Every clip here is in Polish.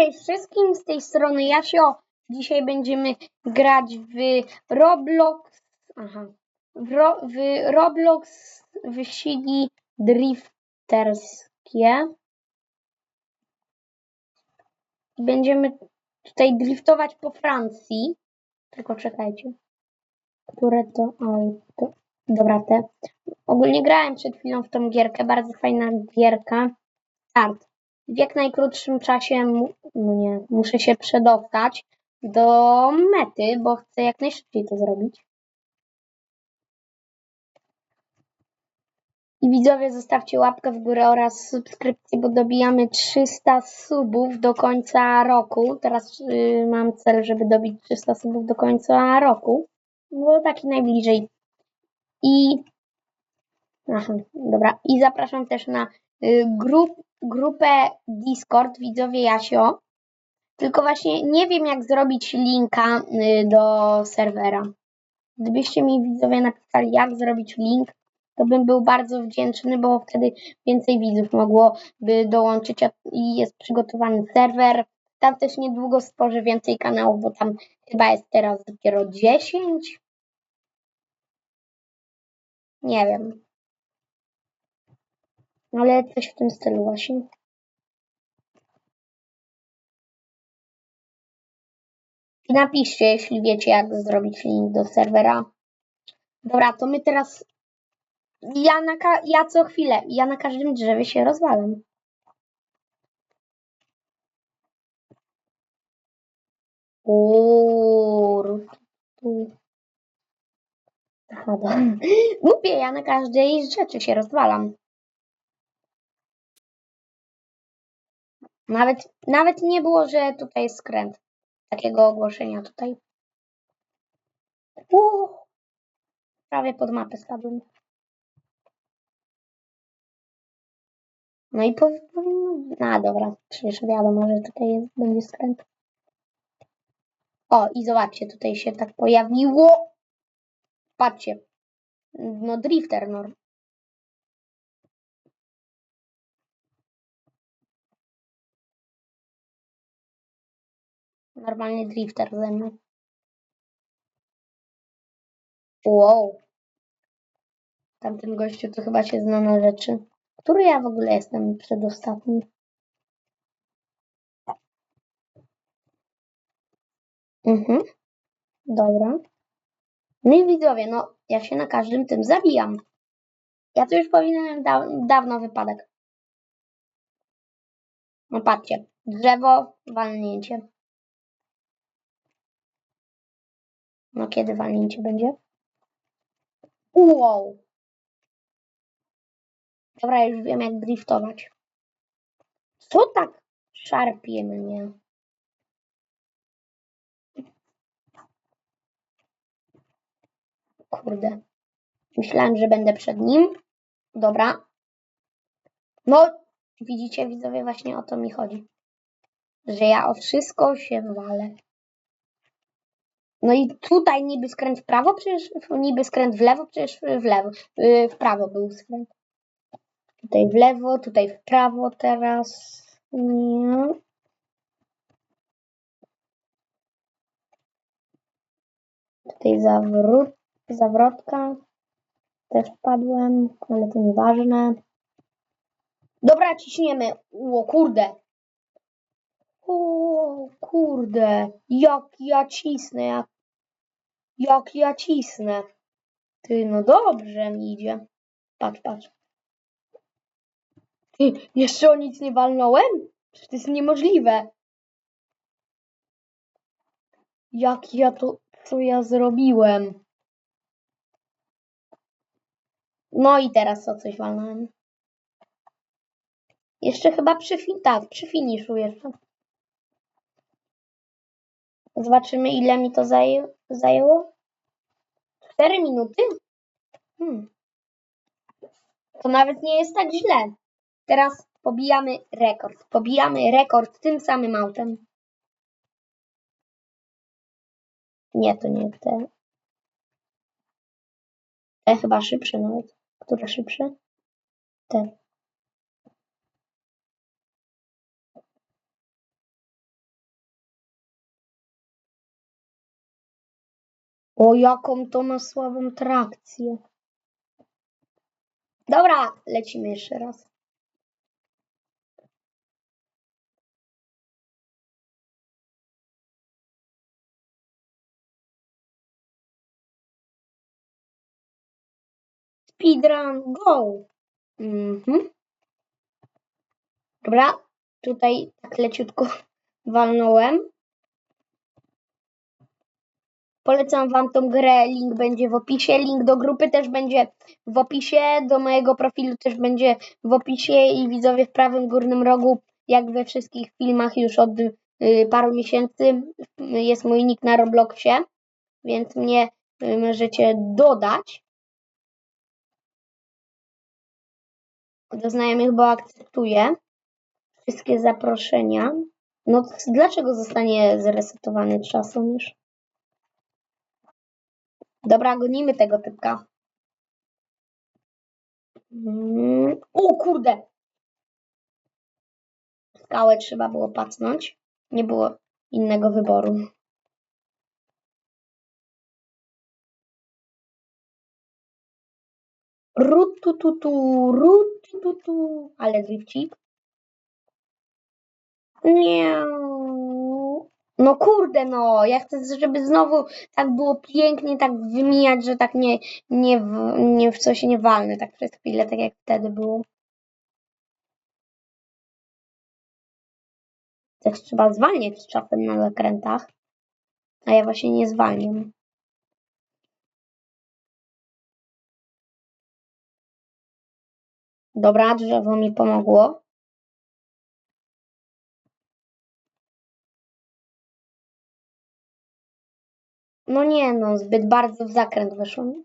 Cześć wszystkim, z tej strony Jasio. Dzisiaj będziemy grać w Roblox. Aha. W, Ro, w Roblox wyścigi drifterskie. Będziemy tutaj driftować po Francji. Tylko czekajcie. Które to auto? Dobra, te. Ogólnie grałem przed chwilą w tą gierkę. Bardzo fajna gierka. Start w jak najkrótszym czasie, nie, muszę się przedostać do mety, bo chcę jak najszybciej to zrobić. I widzowie, zostawcie łapkę w górę oraz subskrypcję, bo dobijamy 300 subów do końca roku. Teraz y, mam cel, żeby dobić 300 subów do końca roku. Bo taki najbliżej. I Aha, dobra. I zapraszam też na y, grupę Discord, widzowie Jasio. Tylko właśnie nie wiem, jak zrobić linka y, do serwera. Gdybyście mi widzowie napisali, jak zrobić link, to bym był bardzo wdzięczny, bo wtedy więcej widzów mogłoby dołączyć i jest przygotowany serwer. Tam też niedługo stworzę więcej kanałów, bo tam chyba jest teraz dopiero 10. Nie wiem. Ale coś w tym stylu właśnie. I napiszcie, jeśli wiecie, jak zrobić link do serwera. Dobra, to my teraz. Ja, na ka... ja co chwilę, ja na każdym drzewie się rozwalam. Uuu. Aha. Głupie, ja na każdej rzeczy się rozwalam. Nawet, nawet nie było, że tutaj jest skręt. Takiego ogłoszenia tutaj. Uuu, prawie pod mapę spadłem. No i powi- powinno... A, dobra, przecież wiadomo, że tutaj jest, będzie skręt. O, i zobaczcie, tutaj się tak pojawiło. Patrzcie. No, drifter, no. Normalnie drifter ze mną. Wow. Tamten gościu to chyba się zna na rzeczy. Który ja w ogóle jestem przedostatni? Mhm. Dobra. No i widzowie, no ja się na każdym tym zabijam. Ja to już powinienem da dawno wypadek. No patrzcie. Drzewo, walnięcie. No kiedy walnięcie będzie? Wow. Dobra, już wiem jak driftować. Co tak szarpie mnie? Kurde. Myślałem, że będę przed nim. Dobra. No, widzicie, widzowie, właśnie o to mi chodzi. Że ja o wszystko się walę. No i tutaj niby skręt w prawo, przecież niby skręt w lewo, przecież w lewo, yy, w prawo był skręt. Tutaj w lewo, tutaj w prawo teraz. Nie. Tutaj zawrót, zawrotka. Też wpadłem, ale to nieważne. Dobra, ciśniemy. O kurde. O kurde. Jak ja cisnę. Jak, jak ja cisnę. Ty, no dobrze mi idzie. Patrz, patrz. Ty, jeszcze o nic nie walnąłem? Przecież to jest niemożliwe. Jak ja to, co ja zrobiłem? No i teraz o coś walnąłem. Jeszcze chyba przy, fin- tak, przy finiszu jeszcze. Zobaczymy, ile mi to zaję, zajęło. 4 minuty? Hmm. To nawet nie jest tak źle. Teraz pobijamy rekord. Pobijamy rekord tym samym autem. Nie, to nie te. Te chyba szybsze nawet. Które szybsze? Te. O, jaką to ma słabą trakcję. Dobra, lecimy jeszcze raz. Speedrun, go! Mhm. Dobra, tutaj tak leciutko walnąłem. Polecam Wam tą grę, link będzie w opisie, link do grupy też będzie w opisie, do mojego profilu też będzie w opisie i widzowie w prawym górnym rogu, jak we wszystkich filmach już od y, paru miesięcy y, jest mój nick na Robloxie, więc mnie y, możecie dodać. Do znajomych, bo akceptuję wszystkie zaproszenia. No dlaczego zostanie zresetowany czasomierz? Dobra, gonimy tego typka. Mm. O kurde! Skałę trzeba było pacnąć. Nie było innego wyboru. Rutututu, rutututu. Ale drifcik. Nie. No kurde, no. Ja chcę, żeby znowu tak było pięknie, tak wymijać, że tak nie, nie, w, nie w coś nie walnę, tak przez chwilę, tak jak wtedy było. Też trzeba zwalniać czasem na zakrętach. A ja właśnie nie zwalniam. Dobra, drzewo mi pomogło. No nie no, zbyt bardzo w zakręt wyszło mi.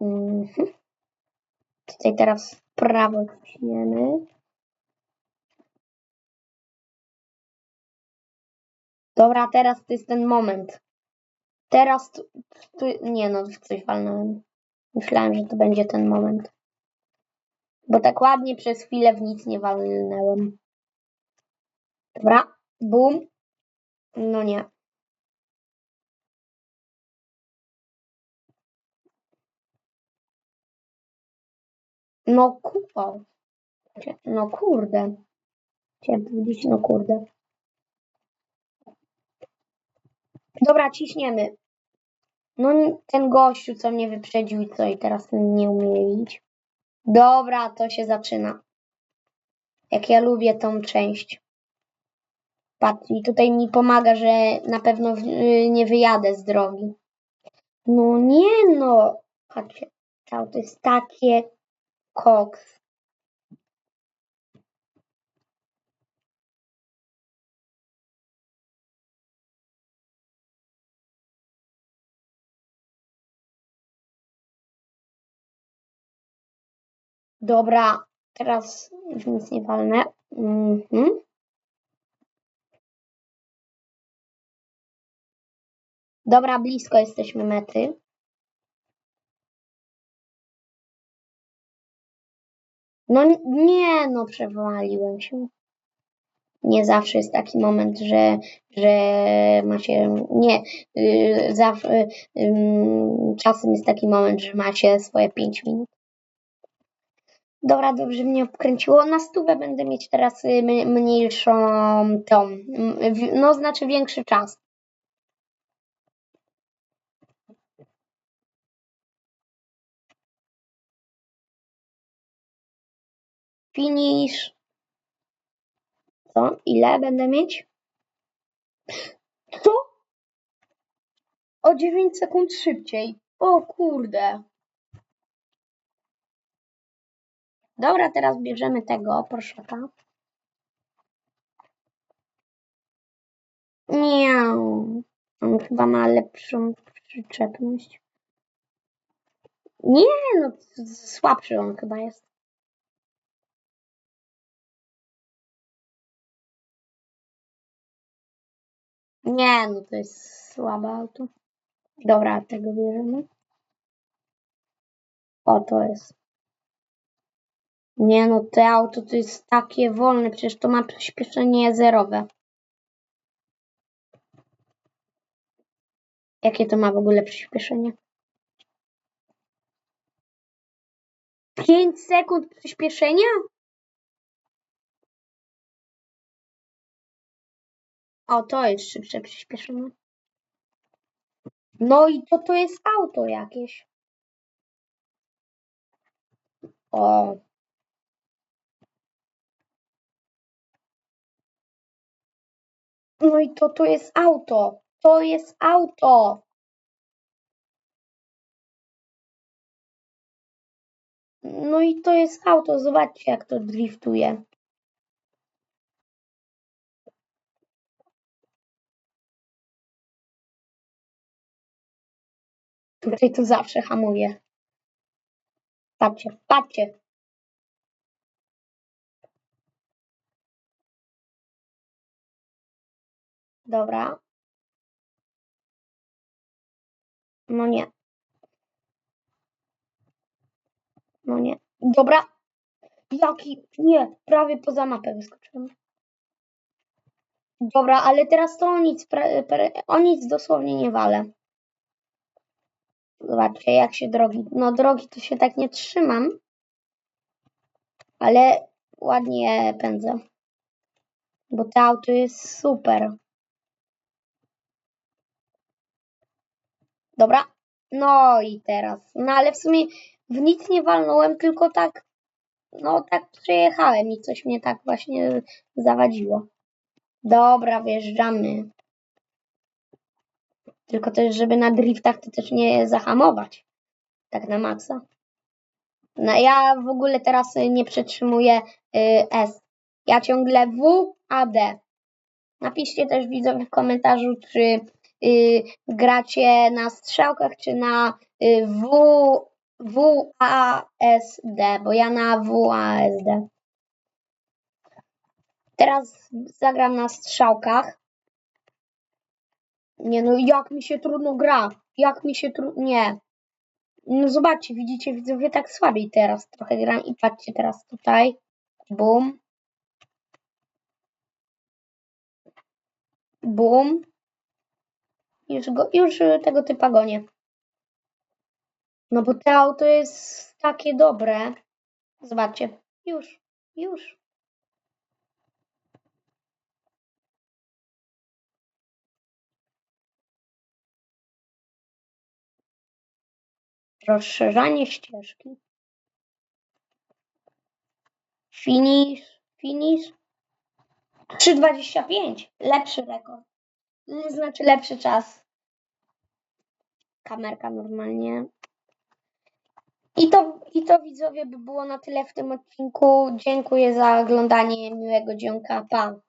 Mhm. Tutaj teraz w prawo ciśniemy. Dobra, teraz to jest ten moment. Teraz tu, tu nie no, w coś walnąłem. Myślałem, że to będzie ten moment. Bo tak ładnie przez chwilę w nic nie walnęłem. Dobra, bum. No nie. No kurwa. No kurde. Chciałem powiedzieć, no kurde. Dobra, ciśniemy. No ten gościu, co mnie wyprzedził i co i teraz nie umie iść. Dobra, to się zaczyna. Jak ja lubię tą część. Patrz, i tutaj mi pomaga, że na pewno y, nie wyjadę z drogi. No nie no. Patrzcie, to jest takie koks. Dobra, teraz już nic nie walnę. Mhm. Dobra, blisko jesteśmy mety. No nie, no przewaliłem się. Nie zawsze jest taki moment, że, że macie. Nie, yy, zawsze, yy, czasem jest taki moment, że macie swoje 5 minut. Dobra, dobrze mnie obkręciło. Na stówę będę mieć teraz y, mniejszą tą, no znaczy większy czas. Finish. Co? Ile będę mieć? Co? O 9 sekund szybciej. O kurde. Dobra, teraz bierzemy tego proszaka. Nie. On chyba ma lepszą przyczepność. Nie, no słabszy on chyba jest. Nie, no to jest słabe auto. Dobra, tego bierzemy. O, to jest. Nie no, to auto to jest takie wolne, przecież to ma przyspieszenie zerowe. Jakie to ma w ogóle przyspieszenie? 5 sekund przyspieszenia? O, to jest szybsze przyspieszenie. No i to to jest auto jakieś. O. No i to to jest auto. To jest auto. No i to jest auto. Zobaczcie, jak to driftuje. Tutaj to zawsze hamuje. Patrzcie, patrzcie. Dobra. No nie. No nie. Dobra. Jaki? Nie, prawie poza mapę wyskoczyłem. Dobra, ale teraz to o nic, o nic dosłownie nie walę. Zobaczcie, jak się drogi. No, drogi to się tak nie trzymam. Ale ładnie pędzę. Bo to auto jest super. Dobra. No i teraz. No ale w sumie w nic nie walnąłem, tylko tak. No tak przejechałem i coś mnie tak właśnie zawadziło. Dobra, wjeżdżamy. Tylko też, żeby na driftach to też nie zahamować. Tak na maksa. No ja w ogóle teraz y, nie przetrzymuję y, S. Ja ciągle W, A, D. Napiszcie też widzowie w komentarzu, czy y, gracie na strzałkach, czy na y, W, W, A, S, D, bo ja na W, A, S, D. Teraz zagram na strzałkach. Nie no, jak mi się trudno gra. Jak mi się trudno... Nie. No zobaczcie, widzicie widzowie, tak słabiej teraz trochę gram i patrzcie teraz tutaj. Bum. Bum. Już, go, już tego typa gonię. No bo to auto jest takie dobre. Zobaczcie. Już, już. Rozszerzanie ścieżki. Finish, finish. 3,25. Lepszy rekord. Znaczy lepszy czas. Kamerka normalnie. I to, I to widzowie by było na tyle w tym odcinku. Dziękuję za oglądanie. Miłego dzionka. Pa.